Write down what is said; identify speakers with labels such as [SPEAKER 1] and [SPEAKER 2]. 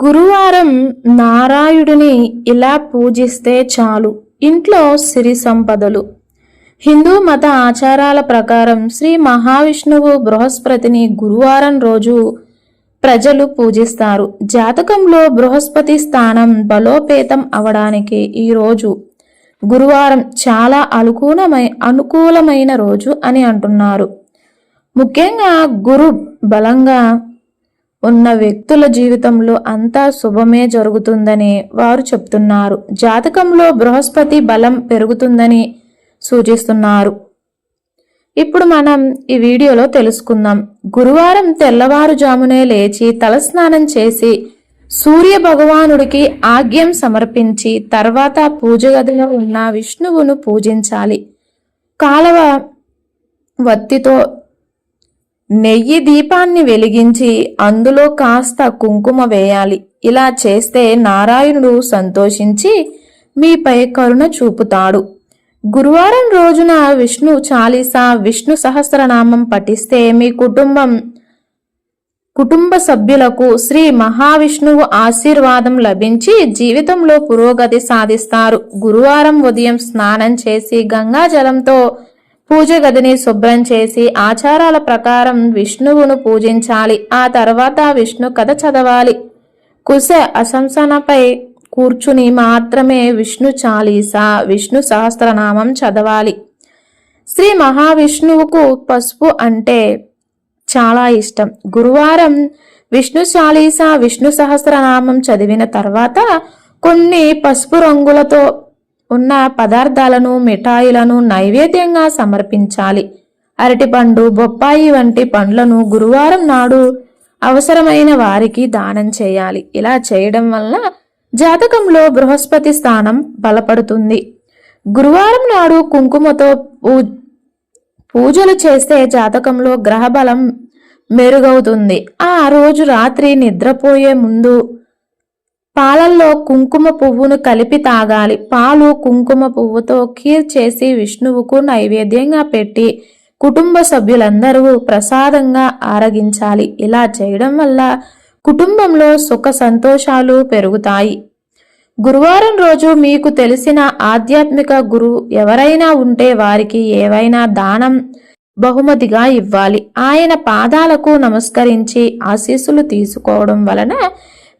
[SPEAKER 1] గురువారం నారాయుడిని ఇలా పూజిస్తే చాలు. ఇంట్లో సిరి సంపదలు. హిందూ మత ఆచారాల ప్రకారం శ్రీ మహావిష్ణువు బృహస్పతిని గురువారం రోజు ప్రజలు పూజిస్తారు. జాతకంలో బృహస్పతి స్థానం బలోపేతం అవడానికి ఈ రోజు గురువారం చాలా అనుకూలమై అనుకూలమైన రోజు అని అంటున్నారు. ముఖ్యంగా గురు బలంగా ఉన్న వ్యక్తుల జీవితంలో అంతా శుభమే జరుగుతుందని వారు చెప్తున్నారు. జాతకంలో బృహస్పతి బలం పెరుగుతుందని సూచిస్తున్నారు. ఇప్పుడు మనం ఈ వీడియోలో తెలుసుకుందాం. గురువారం తెల్లవారుజామునే లేచి తలస్నానం చేసి సూర్య భగవానుడికి ఆగ్యం సమర్పించి తర్వాత పూజ గదిలో ఉన్న విష్ణువును పూజించాలి. కాలవ వత్తితో నెయ్యి దీపాన్ని వెలిగించి అందులో కాస్త కుంకుమ వేయాలి. ఇలా చేస్తే నారాయణుడు సంతోషించి మీపై కరుణ చూపుతాడు. గురువారం రోజున విష్ణు చాలీసా విష్ణు సహస్రనామం పఠిస్తే మీ కుటుంబం కుటుంబ సభ్యులకు శ్రీ మహావిష్ణువు ఆశీర్వాదం లభించి జీవితంలో పురోగతి సాధిస్తారు. గురువారం ఉదయం స్నానం చేసి గంగా జలంతో పూజ గదిని శుభ్రం చేసి ఆచారాల ప్రకారం విష్ణువును పూజించాలి. ఆ తర్వాత విష్ణు కథ చదవాలి. కుశ అశంసనపై కూర్చుని మాత్రమే విష్ణు చాలీసా విష్ణు సహస్రనామం చదవాలి. శ్రీ మహావిష్ణువుకు పసుపు అంటే చాలా ఇష్టం. గురువారం విష్ణు చాలీసా విష్ణు సహస్రనామం చదివిన తర్వాత కొన్ని పసుపు రంగులతో ఉన్న పదార్థాలను మిఠాయిలను నైవేద్యంగా సమర్పించాలి. అరటిపండు బొప్పాయి వంటి పండ్లను గురువారం నాడు అవసరమైన వారికి దానం చేయాలి. ఇలా చేయడం వల్ల జాతకంలో బృహస్పతి స్థానం బలపడుతుంది. గురువారం నాడు కుంకుమతో పూ పూజలు చేస్తే జాతకంలో గ్రహబలం మెరుగవుతుంది. ఆ రోజు రాత్రి నిద్రపోయే ముందు పాలల్లో కుంకుమ పువ్వును కలిపి తాగాలి. పాలు కుంకుమ పువ్వుతో ఖీర్ చేసి విష్ణువుకు నైవేద్యంగా పెట్టి కుటుంబ సభ్యులందరూ ప్రసాదంగా ఆరగించాలి. ఇలా చేయడం వల్ల కుటుంబంలో సుఖ సంతోషాలు పెరుగుతాయి. గురువారం రోజు మీకు తెలిసిన ఆధ్యాత్మిక గురువు ఎవరైనా ఉంటే వారికి ఏవైనా దానం బహుమతిగా ఇవ్వాలి. ఆయన పాదాలకు నమస్కరించి ఆశీస్సులు తీసుకోవడం వలన